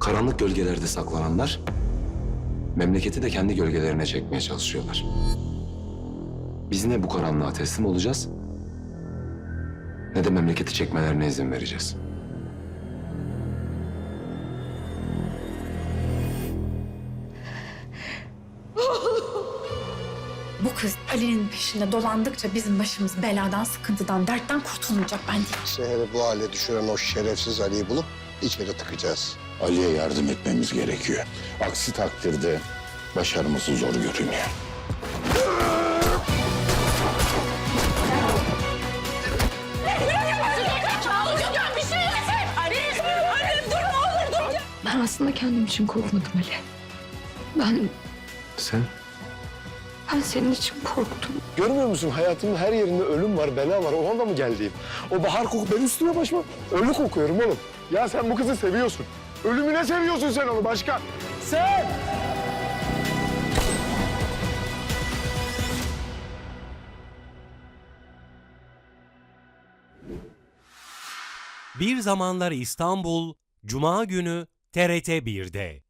Karanlık gölgelerde saklananlar memleketi de kendi gölgelerine çekmeye çalışıyorlar. Biz ne bu karanlığa teslim olacağız ne de memleketi çekmelerine izin vereceğiz. Bu kız Ali'nin peşinde dolandıkça bizim başımız beladan, sıkıntıdan, dertten kurtulmayacak ben değilim. Şehri bu hale düşüren o şerefsiz Ali'yi bulup içeri tıkacağız. Ali'ye yardım etmemiz gerekiyor. Aksi takdirde başarımızı zor görünüyor. Ben aslında kendim için korkmadım Ali. Ben, Sen? ben senin için korktum. Görmüyor musun hayatımın her yerinde ölüm var, bela var. O anda mı geldiğim? O bahar koku ben üstüme başıma ölü kokuyorum oğlum. Ya sen bu kızı seviyorsun. Ölümüne seviyorsun sen onu başka. Sen! Bir Zamanlar İstanbul, Cuma günü TRT 1'de.